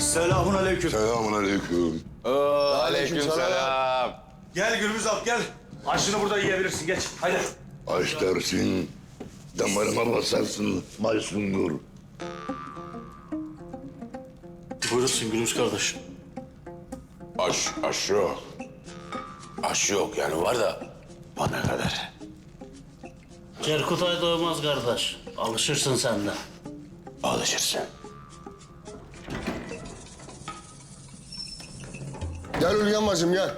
Selamun aleyküm. Selamun aleyküm. Aleykümselam. Gel Gürbüz abi gel. Aşını burada yiyebilirsin geç. Haydi. Aç dersin, damarıma basarsın Maysungur. Buyursun Gürbüz kardeş. Aş, aş yok. Aş yok yani var da bana kadar. Cerkutay doymaz kardeş. Alışırsın sen de. Alışırsın. Gel Ülgen bacım gel.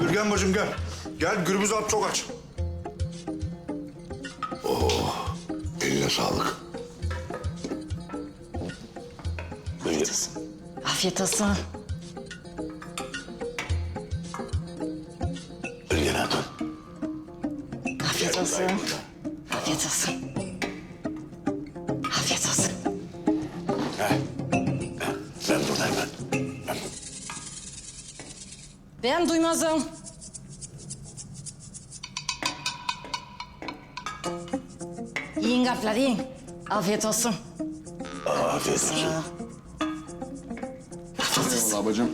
Ürgen bacım gel. Gel Gürbüz abi çok aç. Eline sağlık. Buyur. Afiyet olsun. Ülgen Hatun. Afiyet olsun. Afiyet olsun. Ben duymazım. Yiyin gaflar yiyin. Afiyet olsun. Afiyet olsun. Eyvallah bacım.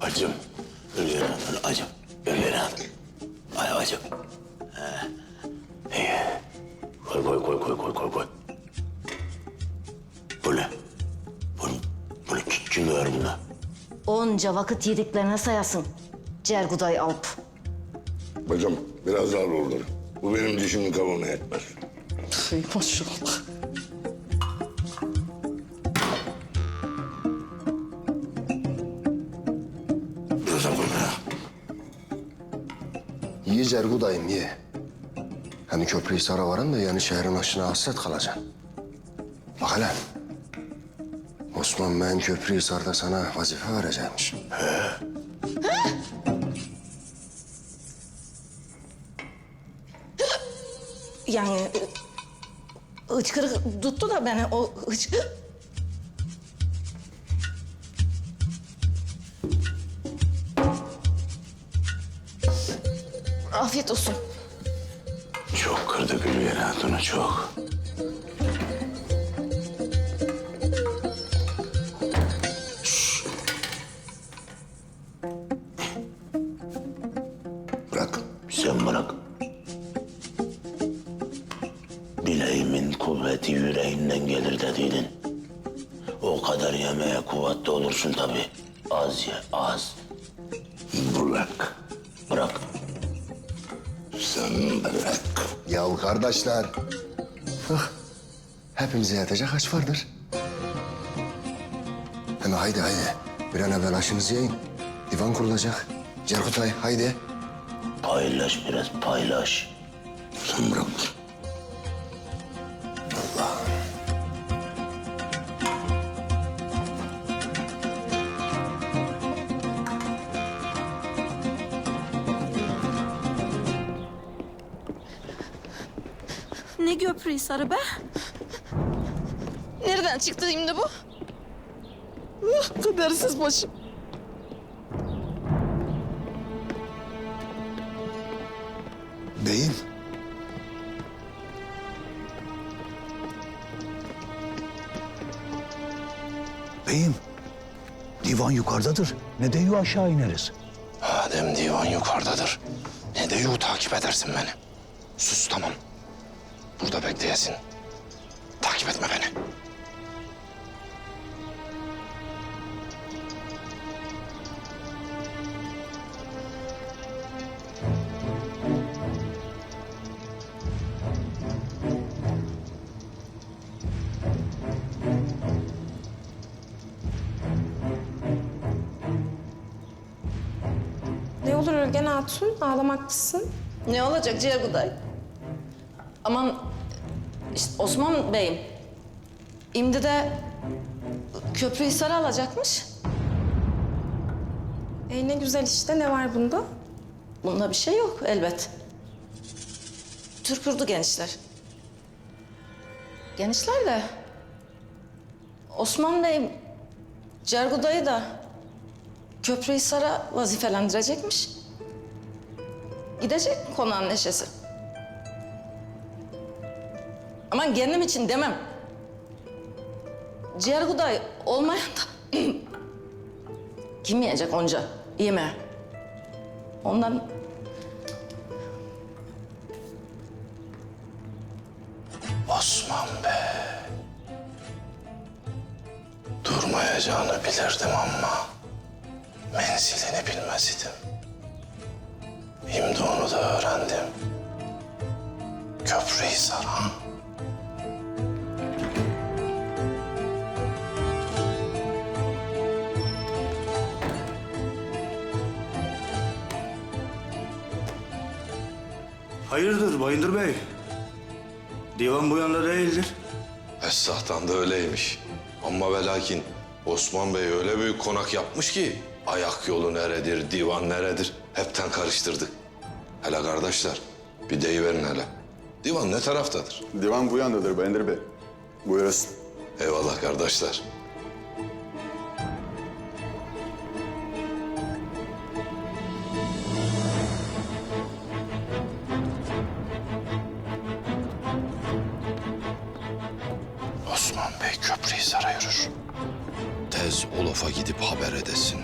Acım. Ülgen Hatun acım. Hatun. Ay acım. Heh. İyi. Koy koy koy koy koy koy koy. Bu ne? Bunu, bunu kim- kim ver buna? Onca vakit yediklerine sayasın. Cerguday Alp. Bacım biraz daha olur. Bu benim dişimin kabuğuna yetmez. Ay maşallah. Biraz daha koy bana. Ye Cergudayım ye. Hani köprüyü sara varın da yani şehrin aşına hasret kalacaksın. Bak hele. Osman ben köprüyü sarda sana vazife vereceğimmiş. Yani ı- hıçkırık tuttu da beni o hıç... Afiyet olsun. Çok kırdık Ülgen Hatun'u çok. Sen bırak. Bileğimin kuvveti yüreğinden gelir dediydin. O kadar yemeğe kuvvetli olursun tabii. Az ye, az. Bırak. Bırak. Sen bırak. Yahu kardeşler. Bak hepimize yetecek aç vardır. Hem haydi haydi. Bir an evvel aşınızı yiyin. Divan kurulacak. Cerkutay haydi. Paylaş biraz, paylaş. Sen bırak. Ne köprüyü sarı be? Nereden çıktı şimdi bu? Uh, kadersiz başım. Beyim. Beyim, divan yukarıdadır. Ne de yu aşağı ineriz. Adem divan yukarıdadır. Ne de yu takip edersin beni. Sus tamam. Burada bekleyesin. Takip etme beni. Ne olur Ülgen Hatun, ağlamak mısın? Ne olacak Cerguday? Aman işte Osman Bey'im. Şimdi de köprüyü sarı alacakmış. E ne güzel işte, ne var bunda? Bunda bir şey yok elbet. Türk yurdu gençler. Gençler de Osman Bey Cerguday'ı da Köprüyü Sar'a vazifelendirecekmiş. Gidecek konağın neşesi. Aman kendim için demem. ciğer guday olmayan da... Kim yiyecek onca yeme? Ondan Osman Bey. Durmayacağını bilirdim ama menzilini bilmez idim. Şimdi onu da öğrendim. Köprüyü saran. Hayırdır Bayındır Bey? Divan bu yanda değildir. Esnaftan da öyleymiş. Ama ve lakin Osman Bey öyle büyük konak yapmış ki ayak yolu neredir, divan neredir hepten karıştırdık. Hele kardeşler bir deyiverin hele. Divan ne taraftadır? Divan bu yandadır Bayındır Bey. Buyurasın. Eyvallah kardeşler. Osman Bey köprüyü sara yürür. Tez Olaf'a gidip haber edesin.